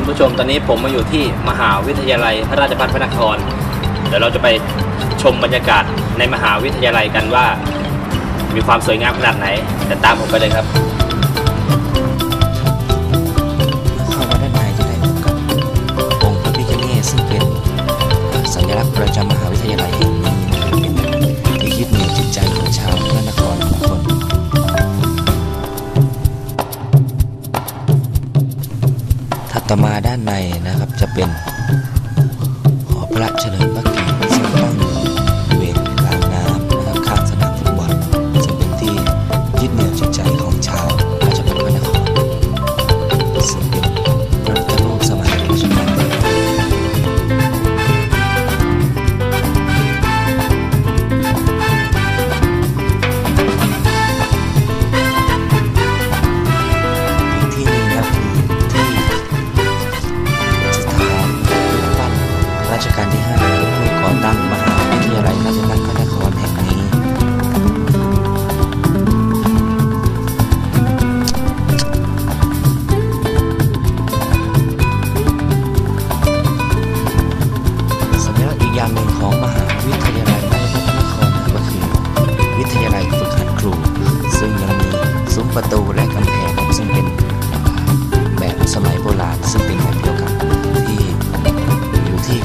คุณผู้ชมตอนนี้ผมมาอยู่ที่มหาวิทยาลัยพระราชภัฏพระนคร เดี๋ยวเราจะไปชมบรรยากาศในมหาวิทยาลัยกันว่า มีความสวยงามขนาดไหนเดี๋ยวตามผมไปเลยครับ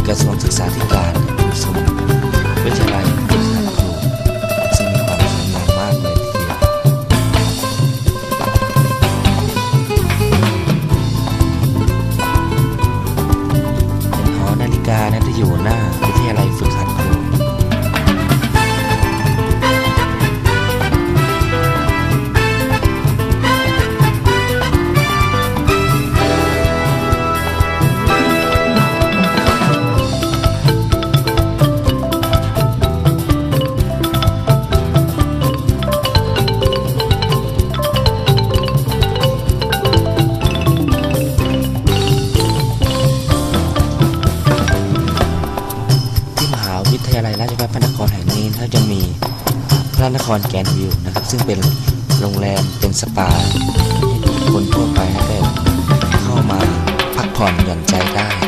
อยู่ที่กระ ครแกนวิวนะครับ ซึ่งเป็นโรงแรมเป็นสปา คนทั่วไปได้เข้ามาพักผ่อนหย่อนใจได้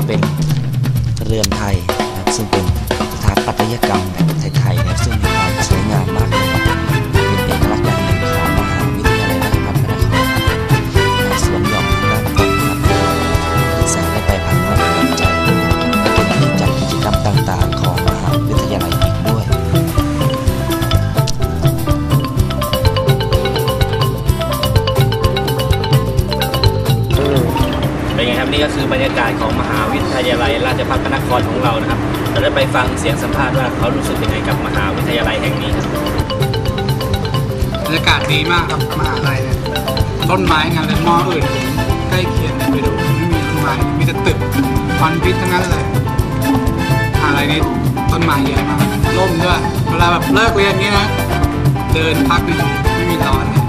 ก็เป็นเรือนไทยนะครับซึ่งเป็นสถาปัตยกรรมแบบไทยๆนะครับซึ่งมี นไงครับนี่ก็คือบรรยากาศของมหาวิทยาลัย ราชภัฏพระนครของเรานะครับเราจะไปฟังเสียงสัมภาษณ์ว่าเขารู้สึกยังไงกับมหาวิทยาลัยแห่งนี้ครับบรรยากาศดีมากครับมหาลัยเนี่ยต้นไม้งานเลยมออื่นใกล้เคียงเนี่ยไปดูไม่มีต้นไม้มีแต่ตึกควันพิษทั้งนั้นเลยมหาลัยนี้ต้นไม้เยอะมากร่มด้วยเวลาแบบเลิกเรียนเนี้ยนะเดินพักเนี่ยไม่มีร้อนเลย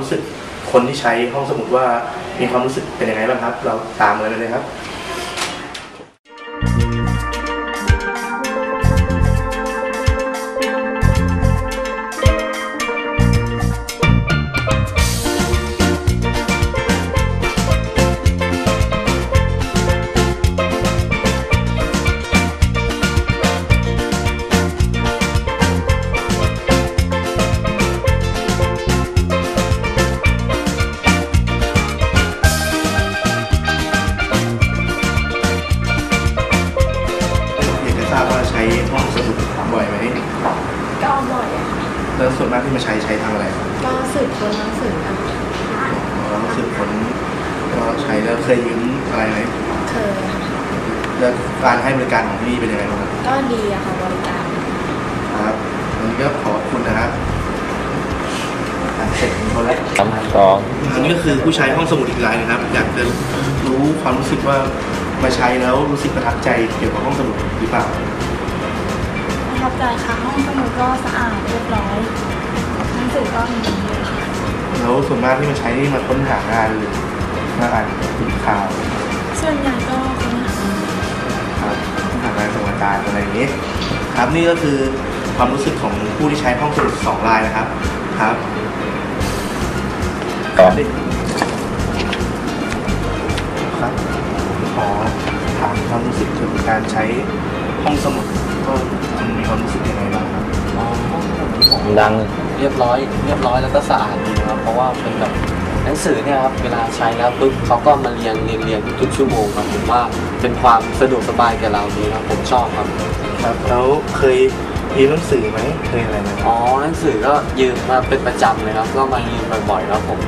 รู้สึกคนที่ใช้ห้องสมุดว่ามีความรู้สึกเป็นยังไงบ้างครับ เราตามเลยเลยครับ วส่วนมากที่มาใช้ใช้ทำอะไรครับก็สืบค้นหนังสืออะเรารู้สึกผลก็ใช้แล้วเคยยืมอะไรไหมเคยค่ะแล้วการให้บริการของที่นี่เป็นยังไงบ้างครับก็ดีอะค่ะบริการครับวันนี้ก็ขอบคุณนะครับอะเสร็จหมดแล้วสามสองอันนี้ก็คือผู้ใช้ห้องสมุดอีกรายนะครับ อยากจะรู้ความรู้สึกว่ามาใช้แล้วรู้สึกประทับใจเกี่ยวกับห้องสมุดหรือเปล่าประทับใจค่ะห้องสมุดก็สะอาดเรียบร้อย หนังสือก็มีเยอะค่ะแล้วส่วนมากที่มาใช้นี่มาค้นหางานหรือมาอ่านข่าวส่วนใหญ่ก็ค้นหาครับค้นหางานส่งอาจารย์อะไรอย่างนี้ ครับนี่ก็คือความรู้สึกของผู้ที่ใช้ห้องสมุดสองรายนะครับครับสองครับขอถามความรู้สึกเกี่ยวกับการใช้ห้องสมุดก็คุณมีความรู้สึกยังไงบ้างครับ ดังเรียบร้อย เรียบร้อยแล้วก็สะอาดดีนะครับ เพราะว่าเป็นแบบหนังสือเนี่ยครับเวลาใช้แล้วปุ๊บเขาก็มาเรียงเรียงเรียงทุกชั่วโมงครับผมว่าเป็นความสะดวกสบายแก่เราดีครับผมชอบครับครับแล้วเคยยืมหนังสือไหมเคยอะไรไหมอ๋อหนังสือก็ยืมมาเป็นประจำเลยครับก็มายืมบ่อยๆครับผม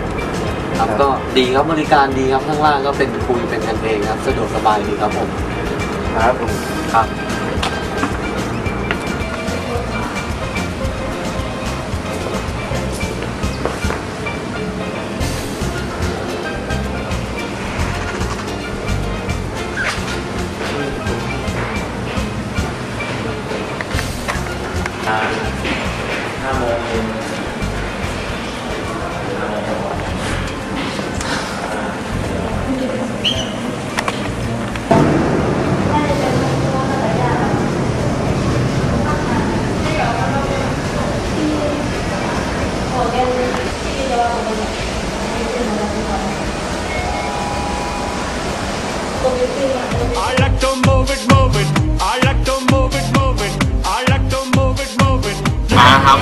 ครับก็ดีครับบริการดีครับข้างล่างก็เป็นคุยเป็นกันเองครับ สะดวกสบายดีครับผมครับผมครับ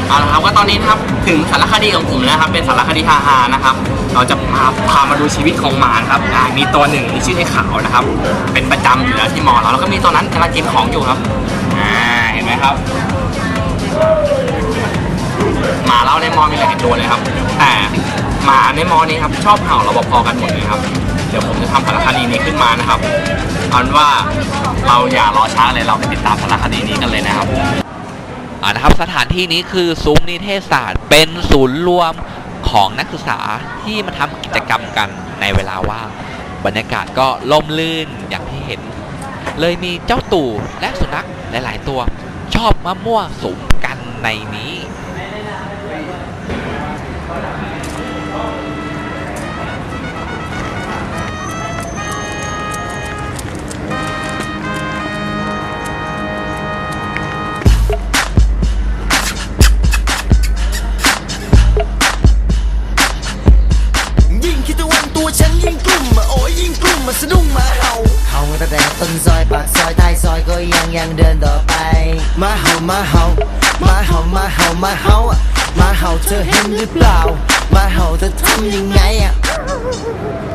เอาละครับก็ตอนนี้นะครับถึงสารคดีของผมแล้วครับ เป็นสารคดีฮาฮานะครับ เราจะพาพามาดูชีวิตของหมาครับอ่ามีตัวหนึ่งที่ชื่อไอ้ขาวนะครับ เป็นประจำอยู่แล้วที่มอเราแล้วก็มีตัวนั้นกำลังกินของอยู่ครับ อ่า เห็นไหมครับ หมาเราในมอมีหลายตัวเลยครับ แต่หมาในมอนี้ครับชอบเห่ารปภกันหมดเลยครับ เดี๋ยวผมจะทำสารคดีนี้ขึ้นมานะครับเอาเป็นว่าเราอย่ารอช้าเลยเราไปติดตามสารคดีนี้กันเลยนะครับ อ่านะครับสถานที่นี้คือซุ้มนิเทศศาสตร์ เป็นศูนย์รวมของนักศึกษาที่มาทำกิจกรรมกันในเวลาว่างบรรยากาศก็ล่มลื่นอย่างที่เห็น เลยมีเจ้าตู่และสุนัขหลาย ๆ ตัว ชอบมามั่วสุมกันในนี้ ตัวฉันยิ่งกลุ่มอะโอ้ยยิ่งกลุ่มมาสะดุ้งมาเห่าเห่าตั้งแต่ มาเห่าเธอเห็นหรือเปล่า มาเห่าเธอทำยังไงอะ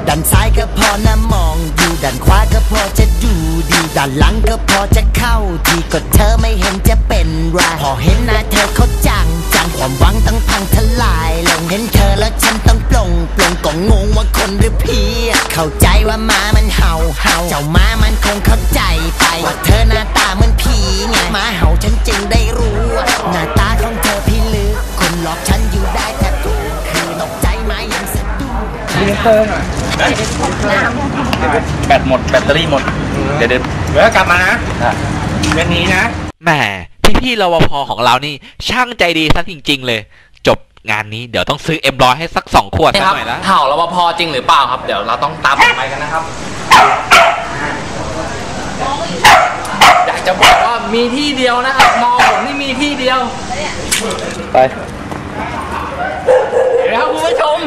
ด้านซ้ายก็พอนะมองดูด้านขวาก็พอจะดูดีด้านหลังก็พอจะเข้าทีก็เธอไม่เห็นจะเป็นไรพอเห็นหน้าเธอเขาจังจังความหวังต้องพังทลายลงเห็นเธอแล้วฉันต้องปลงปลงก็งงว่าคนหรือผีเข้าใจว่าหมามันเห่าเห่าเจ้าหมามันคงเข้าใจไปว่าเธอหน้าตาเหมือนผีไงหมาเห่าฉันจึงได้รู้หน้าตาของเธอพิลึก คนหลอกฉันอยู่ได้แทบทุกคืนตกใจไหมยังสะดุ้งแบตหมดแบตเตอรี่หมด เดี๋ยวเดี๋ยวเดี๋ยวกลับมานะเรื่องนี้นะแหมพี่ๆรปภของเรานี่ ช่างใจดีซะจริง ๆ เลย จบงานนี้เดี๋ยวต้องซื้อเอ็มร้อยให้สักสองขวดนี่สัครับกหน่อยละเห่ารปภจริงหรือเปล่าครับ เดี๋ยวเราต้องตามไปกันนะครับอยากจะบอกว่ามีที่เดียวนะครับมอผมนี่มีที่เดียว ไป เดี๋ยวครับคุณผู้ชม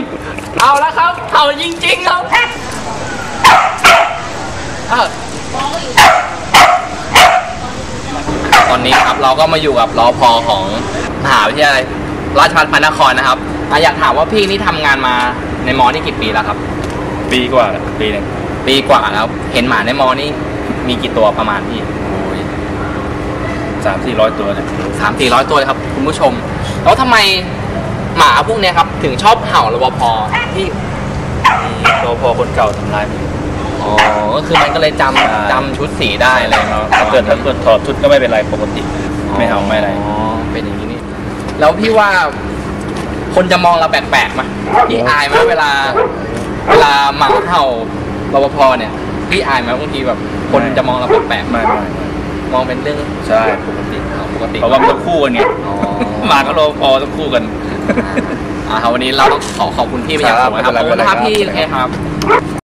เอาแล้วครับเห่าจริงๆครับเอ้าตอนนี้ครับเราก็มาอยู่กับรอพอของมหาวิทยาลัยราชภัฏพระนครนะครับอะอยากถามว่าพี่นี่ทำงานมาในมอนี่กี่ปีแล้วครับ ปีกว่าแล้วปีหนึงปีกว่าแล้วเห็นหมาในมอนี่มีกี่ตัวประมาณพี่ สามสี่ร้อยตัวเนี่ย สามสี่ร้อยตัวเลยครับ คุณผู้ชม แล้วทำไม หมาพวกเนี้ยครับ ถึงชอบเห่ารปภที่รอพอคนเก่าทำร้ายมันอ๋อก็คือมันก็เลยจำจำชุดสีได้เลยเนาะถ้าเกิดถ้าเกิดถอดชุดก็ไม่เป็นไรปกติ ไม่เอาไม่อะไรอ๋อเป็นอย่างนี้นี่แล้วพี่ว่าคนจะมองเราแปลกๆไหมพี่อายไหมเวลา เวลาหมาเห่ารปภเนี่ยพี่อายไหมบางทีแบบ คนจะมองเราแปลกๆไม่ไม่ไม่มองเป็นเรื่องใช่ปกติอ๋อปกติเพราะว่ามันต้องคู่กันไงอ๋อหมาก็รอพอต้องคู่กัน อ่าครับวันนี้เราต้องขอขอบคุณพี่เป็นอย่างสูงนะครับคขรัอบบคุณครับไม่พี่เป็นไรครับโอเคครับ